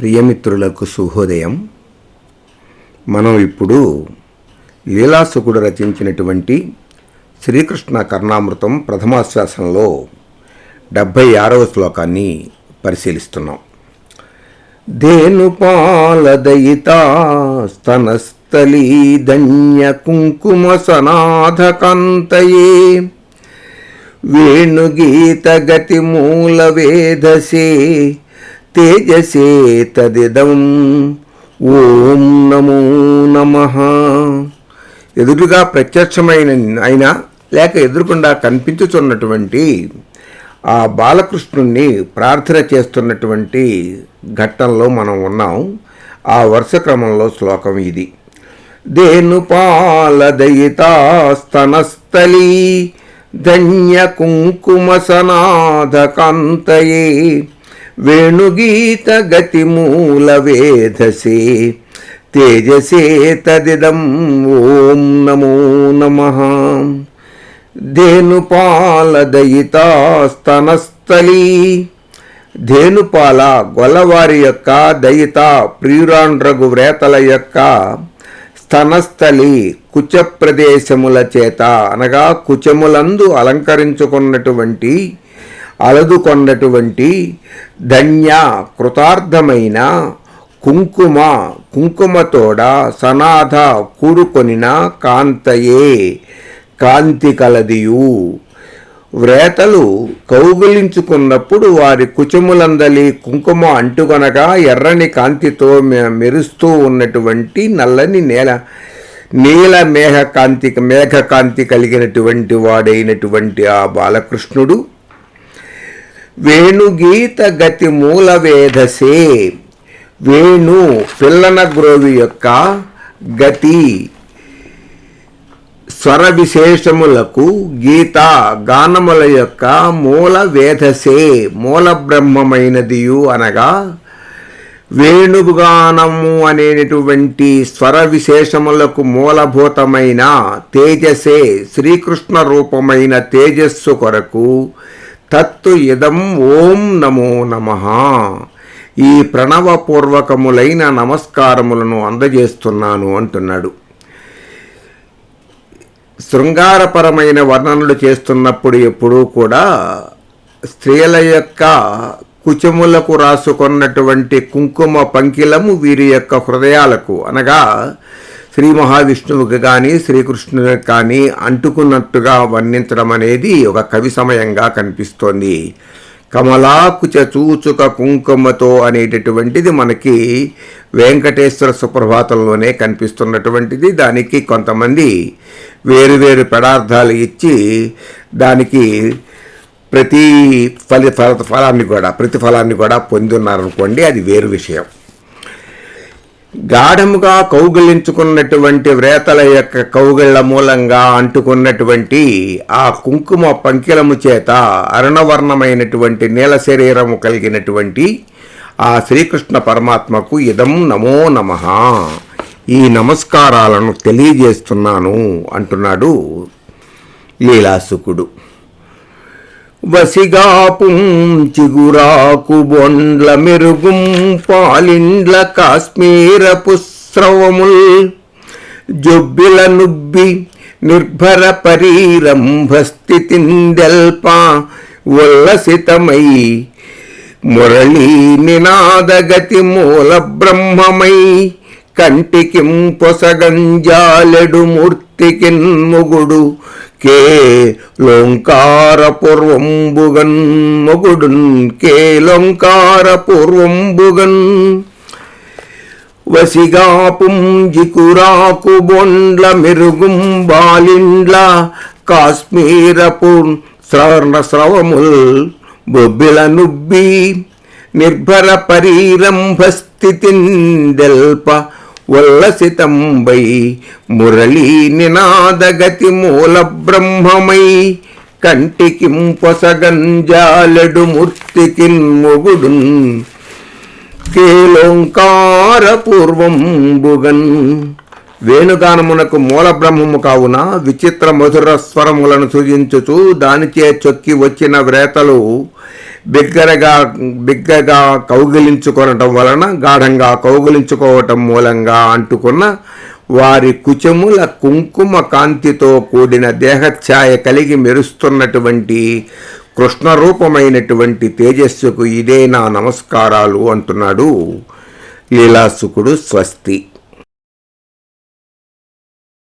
ప్రియమిత్రులకు శుభోదయం మనం ఇప్పుడు లీలాసుకుడు రచించినటువంటి శ్రీకృష్ణ కర్ణామృతం ప్రథమాశ్వాసంలో డెబ్భై ఆరవ శ్లోకాన్ని పరిశీలిస్తున్నాం. ధేనుపాలదయితా కుంకుమ సనాథకాంతయే వేణుగీతగతి మూలవేధసే తేజసే తదిదం ఓం నమో నమ. ఎదురుగా ప్రత్యక్షమైన అయినా లేక ఎదురుకుండా కనిపించుచున్నటువంటి ఆ బాలకృష్ణుణ్ణి ప్రార్థన చేస్తున్నటువంటి ఘట్టంలో మనం ఉన్నాం. ఆ వరుస క్రమంలో శ్లోకం ఇది. ధేనుపాలదయితాస్తనస్థలీ ధన్య కుంకుమ సనాథకాంతయే వేణుగీత గతి మూల వేధసే. తేజసే తదిదం ఓం నమో నమ. ధేనుపాలదయితాస్తనస్థలీ ధేనుపాల గొల్లవారి యొక్క దయిత ప్రియురాండ్రగు వ్రేతల యొక్క స్తనస్థలి కుచ ప్రదేశముల చేత అనగా కుచములందు అలంకరించుకున్నటువంటి అలదుకొన్నటువంటి ధన్య కృతార్థమైన కుంకుమ కుంకుమతోడ సనాథ కూడుకొనిన కాంతయే కాంతి కలదియు. వ్రేతలు కౌగులించుకున్నప్పుడు వారి కుచములందలి కుంకుమ అంటుకొనగా ఎర్రని కాంతితో మె- మెరుస్తూ ఉన్నటువంటి నల్లని నేల నీల మేఘ కాంతి మేఘకాంతి కలిగినటువంటి వాడైనటువంటి ఆ బాలకృష్ణుడు. వేణుగీత గతి మూల వేధసే వేణు పిల్లన గ్రోవి యొక్క గతి. స్వర విశేషములకు గీత గానముల యొక్క మూల వేధసే మూల బ్రహ్మమైనదియు అనగా వేణుగానము అనేటువంటి స్వర విశేషములకు మూలభూతమైన తేజసే. శ్రీకృష్ణ రూపమైన తేజస్సు కొరకు తత్తు ఇదం ఓం నమో నమః. ఈ ప్రణవపూర్వకములైన నమస్కారములను అందజేస్తున్నాను అంటున్నాడు. శృంగారపరమైన వర్ణనలు చేస్తున్నప్పుడు ఎప్పుడూ కూడా స్త్రీల యొక్క కుచములకు రాసుకున్నటువంటి కుంకుమ పంకిలము వీరి యొక్క హృదయాలకు అనగా శ్రీ మహావిష్ణువుకి కానీ శ్రీకృష్ణునికి కానీ అంటుకున్నట్టుగా వర్ణించడం అనేది ఒక కవి సమయంగా కనిపిస్తోంది. కమలాకుచ చూచుక కుంకుమతో అనేటటువంటిది మనకి వెంకటేశ్వర సుప్రభాతంలోనే కనిపిస్తున్నటువంటిది. దానికి కొంతమంది వేరు వేరు పదార్థాలు ఇచ్చి దానికి ప్రతి ఫలి ఫల ఫలాన్ని కూడా ప్రతిఫలాన్ని కూడా పొంది ఉన్నారనుకోండి అది వేరు విషయం. గాఢముగా కౌగిలించుకున్నటువంటి వ్రేతల యొక్క కౌగిళ్ళ మూలంగా అంటుకున్నటువంటి ఆ కుంకుమ పంకిలము చేత అరుణవర్ణమైనటువంటి నీల శరీరము కలిగినటువంటి ఆ శ్రీకృష్ణ పరమాత్మకు ఇదం నమో నమః. ఈ నమస్కారాలను తెలియజేస్తున్నాను అంటున్నాడు లీలాసుకుడు. వసిగాపుం చిగురాకు బొండ్ల మెరుగుం పాలిండ్ల కాశ్మీర పుస్రవముల్. జొబ్బిల నుబ్బి నిర్భర పరీరంభస్థితిందెల్ప ఉల్లసితమై మురళీ నినాదగతి మూల బ్రహ్మమై. కంటికిం పొసగంజాలెడు మూర్తికిన్ ముగుడు కే లోంకార మొగుడున్ కే లోంకార వసిగాపుం జికురాకు బొండ్ల మెరుగుం బాలిండ్ల కాశ్మీరపు స్రవర్ణ స్రవముల్ బొబ్బిల నుబ్బి నిర్భర పరీరంభస్థితిందెల్ప ఉల్లసితంబై మురళీ నినాదగతి మూల బ్రహ్మమై కంటికిం పొసగంజాలెడు మూర్తికిన్ మొగుడున్ కేలోంకార పూర్వంబుగన్ వేణుగానమునకు మూల బ్రహ్మము కావున విచిత్ర మధుర స్వరములను సూచించుచు దానిచే చొక్కి వచ్చిన వ్రేతలు బిగ్గరగా బిగ్గగా కౌగిలించుకొనటం వలన గాఢంగా కౌగిలించుకోవటం మూలంగా అంటుకున్న వారి కుచముల కుంకుమ కాంతితో కూడిన దేహఛాయ కలిగి మెరుస్తున్నటువంటి కృష్ణరూపమైనటువంటి తేజస్సుకు ఇదే నా నమస్కారాలు అంటున్నాడు. లీలాసుకుడు స్వస్తి.